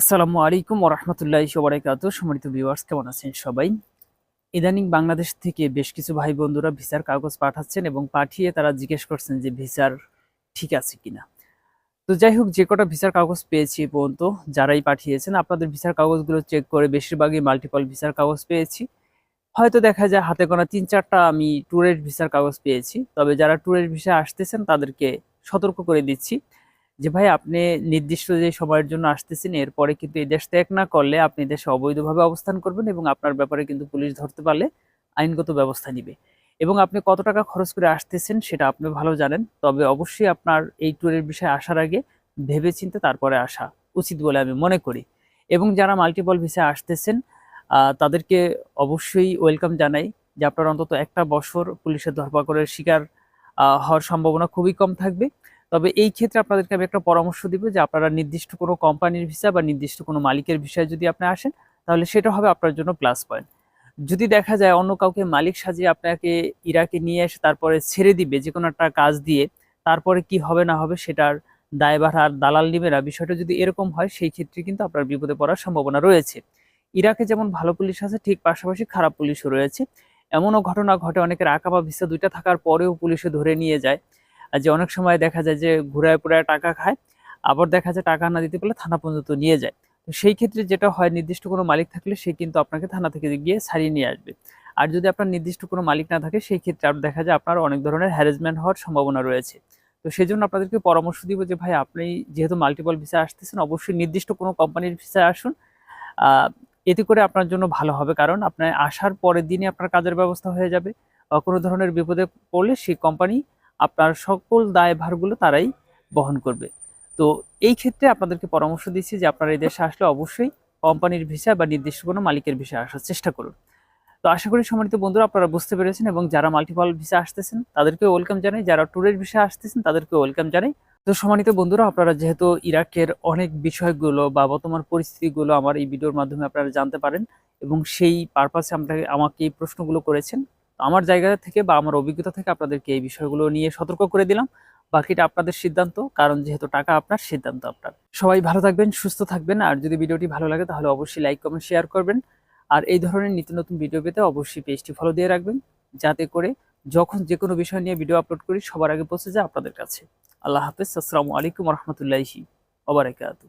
আসসালামু আলাইকুম ওরহমতুল্লাহ সবরাকাত সম্মানিত ভিউয়ার্স কেমন আছেন সবাই? ইদানিং বাংলাদেশ থেকে বেশ কিছু ভাই বন্ধুরা ভিসার কাগজ পাঠাচ্ছেন এবং পাঠিয়ে তারা জিজ্ঞেস করছেন যে ভিসার ঠিক আছে কিনা। তো যাই হোক, যে কটা ভিসার কাগজ পেয়েছি পর্যন্ত যারাই পাঠিয়েছেন, আপনাদের ভিসার কাগজগুলো চেক করে বেশিরভাগই মাল্টিপল ভিসার কাগজ পেয়েছি। হয়তো দেখা যায় হাতে গোনা তিন চারটা আমি ট্যুরের ভিসার কাগজ পেয়েছি, তবে যারা ট্যুরের ভিসা আসতেছেন তাদেরকে সতর্ক করে দিচ্ছি। যে, ভাই, আপনি নির্দিষ্ট যে, সময়ের জন্য আসতেছেন, এরপরে কিন্তু এই দেশ ত্যাগ না করলে আপনি দেশে অবৈধভাবে অবস্থান করবেন এবং আপনার ব্যাপারে কিন্তু পুলিশ ধরতে পারলে আইনগত ব্যবস্থা নিবে। এবং আপনি কত টাকা খরচ করে আসতেছেন সেটা আপনি ভালো জানেন, তবে অবশ্যই আপনার এই ট্যুরের বিষয়ে আসার আগে ভেবেচিন্তে তারপরে আসা উচিত বলে আমি মনে করি। এবং যারা মাল্টিপল ভিসায় আসতেছেন তাদেরকে অবশ্যই ওয়েলকাম জানাই যে, আপনার অন্তত একটা বছর পুলিশের ধরপাকড়ের শিকার হওয়ার সম্ভাবনা খুবই কম থাকবে। তবে এই ক্ষেত্রে আপনাদেরকে আমি একটা পরামর্শ দিব যে আপনারা নির্দিষ্ট কোনো কোম্পানির ভিসা বা নির্দিষ্ট কোনো মালিকের বিষয়ে যদি আপনি আসেন, তাহলে সেটা হবে আপনার জন্য প্লাস পয়েন্ট যদি দেখা যায় অন্য কাউকে মালিক সাজিয়ে আপনাকে ইরাকে নিয়ে এসে তারপরে ছেড়ে দিবে যে কোনো একটা কাজ দিয়ে, তারপরে কি হবে না হবে সেটার দায়ভার আর দালাল নিবে না, বিষয়টা যদি এরকম হয়, সেই ক্ষেত্রে কিন্তু আপনার বিপদে পড়ার সম্ভাবনা রয়েছে। ইরাকে যেমন ভালো পুলিশ আছে, ঠিক পাশাপাশি খারাপ পুলিশও রয়েছে। এমনও ঘটনা ঘটে, অনেকের আঁকা বা ভিসা দুইটা থাকার পরেও পুলিশে ধরে নিয়ে যায়। যে অনেক সময় দেখা যায় যে ঘুরায় পুরায় টাকা খায়, আবার দেখা যায় টাকা না দিতে পারলে থানা পর্যন্ত নিয়ে যায়। তো সেই ক্ষেত্রে যেটা হয়, নির্দিষ্ট কোনো মালিক থাকলে সে কিন্তু আপনাকে থানা থেকে গিয়ে ছাড়িয়ে নিয়ে আসবে। আর যদি আপনার নির্দিষ্ট কোনো মালিক না থাকে, সেই ক্ষেত্রে আর দেখা যায় আপনার অনেক ধরনের হ্যারাসমেন্ট হওয়ার সম্ভাবনা রয়েছে। তো সেই জন্য আপনাদেরকে পরামর্শ দিব যে, ভাই, আপনি যেহেতু মাল্টিপল ভিসা আসতেছেন, অবশ্যই নির্দিষ্ট কোনো কোম্পানির ভিসায় আসুন। এতে করে আপনার জন্য ভালো হবে। কারণ আপনার আসার পরের দিনই আপনার কাজের ব্যবস্থা হয়ে যাবে। কোনো ধরনের বিপদে পড়লে সেই কোম্পানি আপনার সকল দায়ভারগুলো তারাই বহন করবে। তো এই ক্ষেত্রে আপনাদেরকে পরামর্শ দিচ্ছি যে আপনারা এই দেশে আসলে অবশ্যই কোম্পানির ভিসা বা নির্দিষ্ট কোনো মালিকের ভিসা আসার চেষ্টা করুন। তো আশা করি সম্মানিত বন্ধুরা আপনারা বুঝতে পেরেছেন এবং যারা মাল্টিপল ভিসা আসতেছেন, তাদেরকে ওয়েলকাম জানাই। যারা ট্যুরের ভিসা আসতেছেন, তাদেরকে ওয়েলকাম জানাই। তো সম্মানিত বন্ধুরা, আপনারা যেহেতু ইরাকের অনেক বিষয়গুলো বা বর্তমান পরিস্থিতিগুলো আমার এই ভিডিওর মাধ্যমে আপনারা জানতে পারেন এবং সেই পারপাসে আপনাকে আমাকে এই প্রশ্নগুলো করেছেন আমার জায়গা থেকে বা আমার অভিজ্ঞতা থেকে আপনাদেরকে এই বিষয়গুলো নিয়ে সতর্ক করে দিলাম। বাকিটা আপনাদের সিদ্ধান্ত, কারণ যেহেতু টাকা আপনার, সিদ্ধান্ত আপনার। সবাই ভালো থাকবেন, সুস্থ থাকবেন, আর যদি ভিডিওটি ভালো লাগে তাহলে অবশ্যই লাইক, কমেন্ট, শেয়ার করবেন। আর এই ধরনের নিত্য নতুন ভিডিও পেতে অবশ্যই পেজটি ফলো দিয়ে রাখবেন, যাতে করে যখন যে কোনো বিষয় নিয়ে ভিডিও আপলোড করি, সবার আগে পৌঁছে যায় আপনাদের কাছে। আল্লাহ হাফেজ, আসসালামু আলাইকুম রহমতুল্লাহি ওবরাকাতু